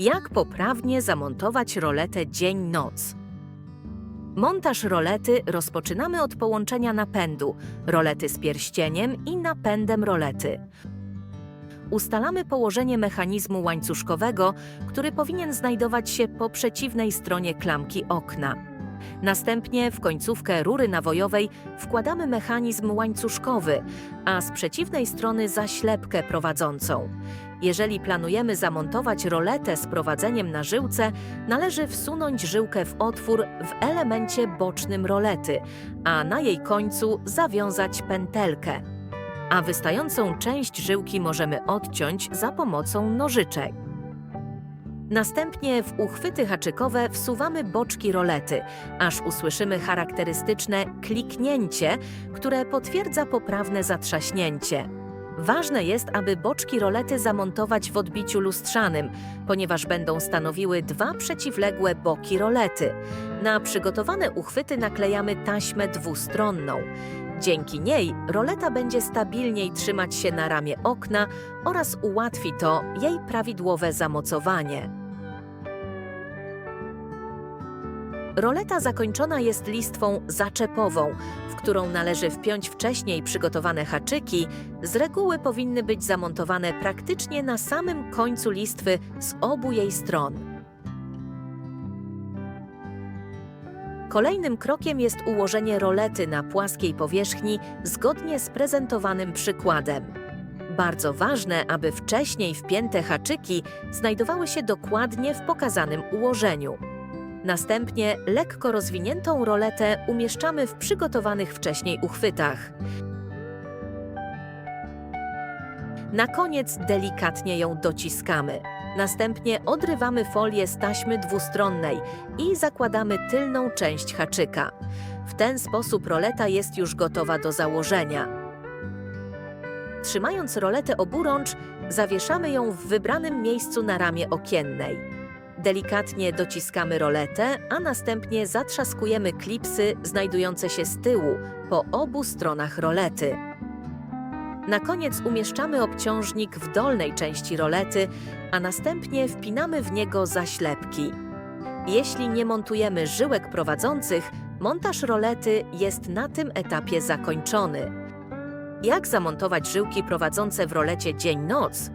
Jak poprawnie zamontować roletę dzień-noc? Montaż rolety rozpoczynamy od połączenia napędu, rolety z pierścieniem i napędem rolety. Ustalamy położenie mechanizmu łańcuszkowego, który powinien znajdować się po przeciwnej stronie klamki okna. Następnie w końcówkę rury nawojowej wkładamy mechanizm łańcuszkowy, a z przeciwnej strony zaślepkę prowadzącą. Jeżeli planujemy zamontować roletę z prowadzeniem na żyłce, należy wsunąć żyłkę w otwór w elemencie bocznym rolety, a na jej końcu zawiązać pętelkę. A wystającą część żyłki możemy odciąć za pomocą nożyczek. Następnie w uchwyty haczykowe wsuwamy boczki rolety, aż usłyszymy charakterystyczne kliknięcie, które potwierdza poprawne zatrzaśnięcie. Ważne jest, aby boczki rolety zamontować w odbiciu lustrzanym, ponieważ będą stanowiły dwa przeciwległe boki rolety. Na przygotowane uchwyty naklejamy taśmę dwustronną. Dzięki niej roleta będzie stabilniej trzymać się na ramię okna oraz ułatwi to jej prawidłowe zamocowanie. Roleta zakończona jest listwą zaczepową, w którą należy wpiąć wcześniej przygotowane haczyki. Z reguły powinny być zamontowane praktycznie na samym końcu listwy z obu jej stron. Kolejnym krokiem jest ułożenie rolety na płaskiej powierzchni zgodnie z prezentowanym przykładem. Bardzo ważne, aby wcześniej wpięte haczyki znajdowały się dokładnie w pokazanym ułożeniu. Następnie lekko rozwiniętą roletę umieszczamy w przygotowanych wcześniej uchwytach. Na koniec delikatnie ją dociskamy. Następnie odrywamy folię z taśmy dwustronnej i zakładamy tylną część haczyka. W ten sposób roleta jest już gotowa do założenia. Trzymając roletę oburącz, zawieszamy ją w wybranym miejscu na ramię okiennej. Delikatnie dociskamy roletę, a następnie zatrzaskujemy klipsy znajdujące się z tyłu, po obu stronach rolety. Na koniec umieszczamy obciążnik w dolnej części rolety, a następnie wpinamy w niego zaślepki. Jeśli nie montujemy żyłek prowadzących, montaż rolety jest na tym etapie zakończony. Jak zamontować żyłki prowadzące w rolecie dzień-noc?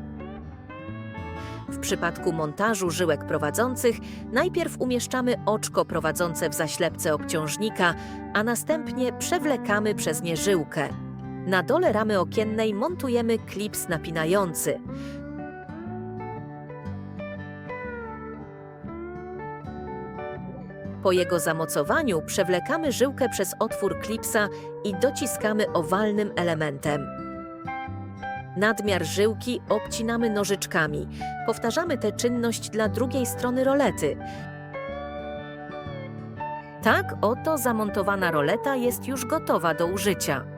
W przypadku montażu żyłek prowadzących najpierw umieszczamy oczko prowadzące w zaślepce obciążnika, a następnie przewlekamy przez nie żyłkę. Na dole ramy okiennej montujemy klips napinający. Po jego zamocowaniu przewlekamy żyłkę przez otwór klipsa i dociskamy owalnym elementem. Nadmiar żyłki obcinamy nożyczkami. Powtarzamy tę czynność dla drugiej strony rolety. Tak oto zamontowana roleta jest już gotowa do użycia.